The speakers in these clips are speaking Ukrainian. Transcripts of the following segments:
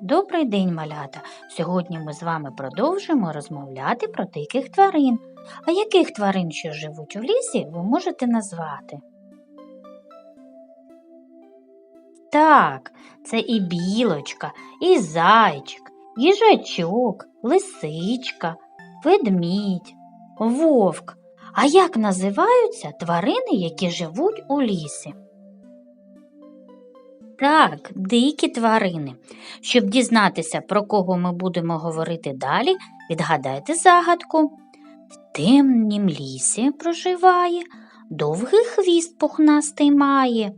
Добрий день, малята! Сьогодні ми з вами продовжуємо розмовляти про диких тварин. А яких тварин, що живуть у лісі, ви можете назвати? Так, це і білочка, і зайчик, їжачок, лисичка, ведмідь, вовк. А як називаються тварини, які живуть у лісі? Так, дикі тварини. Щоб дізнатися, про кого ми будемо говорити далі, відгадайте загадку. В темнім лісі проживає, довгий хвіст пухнастий має,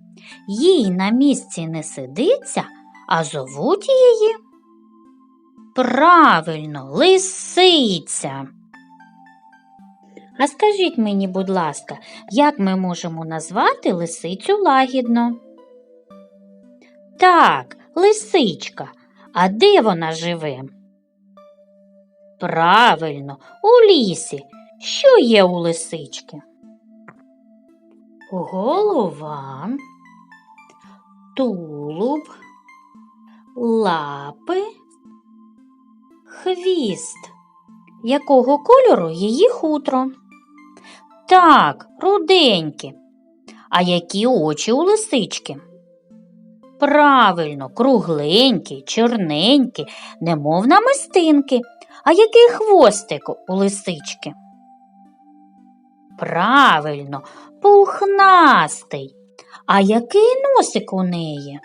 їй на місці не сидиться, а зовуть її. Правильно, лисиця. А скажіть мені, будь ласка, як ми можемо назвати лисицю лагідно? Так, лисичка. А де вона живе? Правильно, у лісі. Що є у лисички? Голова, тулуб, лапи, хвіст. Якого кольору її хутро? Так, руденькі. А які очі у лисички? Правильно, кругленькі, чорненькі, немов намистинки. А який хвостик у лисички? Правильно, пухнастий. А який носик у неї?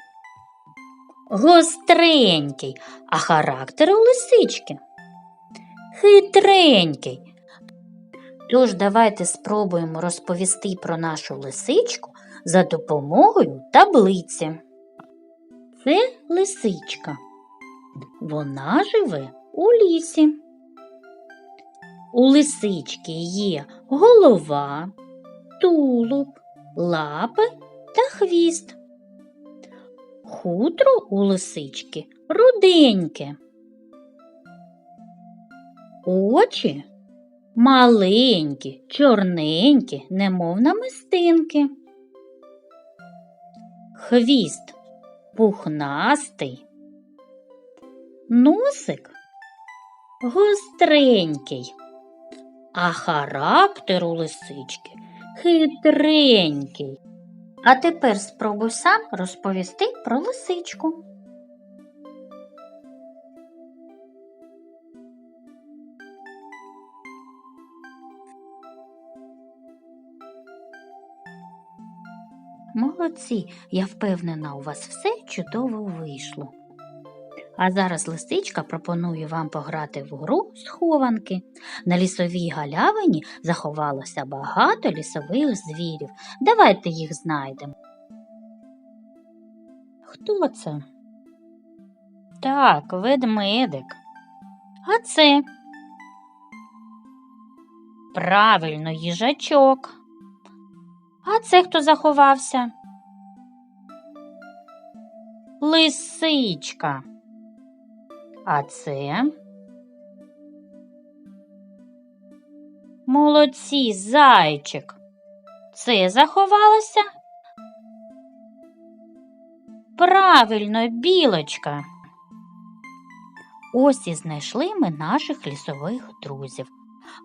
Гостренький, а характер у лисички? Хитренький. Тож давайте спробуємо розповісти про нашу лисичку за допомогою таблиці. Це лисичка. Вона живе у лісі. У лисички є голова, тулуб, лапи та хвіст. Хутро у лисички руденьке. Очі маленькі, чорненькі, немов намистинки. Хвіст пухнастий, носик гостренький, а характер у лисички хитренький. А тепер спробуй сам розповісти про лисичку. Молодці, я впевнена, у вас все чудово вийшло. А зараз лисичка пропонує вам пограти в гру схованки. На лісовій галявині заховалося багато лісових звірів. Давайте їх знайдемо. Хто це? Так, ведмедик. А це? Правильно, їжачок. А це хто заховався? Лисичка. А це? Молодці, зайчик. Це заховалося? Правильно, білочка. Ось і знайшли ми наших лісових друзів,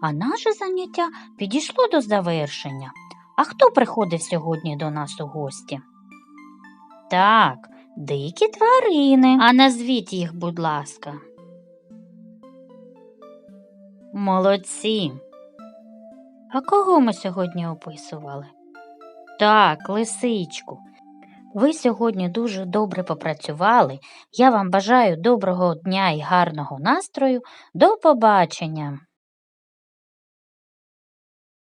а наше заняття підійшло до завершення. А хто приходив сьогодні до нас у гості? Так, дикі тварини. А назвіть їх, будь ласка. Молодці. А кого ми сьогодні описували? Так, лисичку. Ви сьогодні дуже добре попрацювали. Я вам бажаю доброго дня і гарного настрою. До побачення!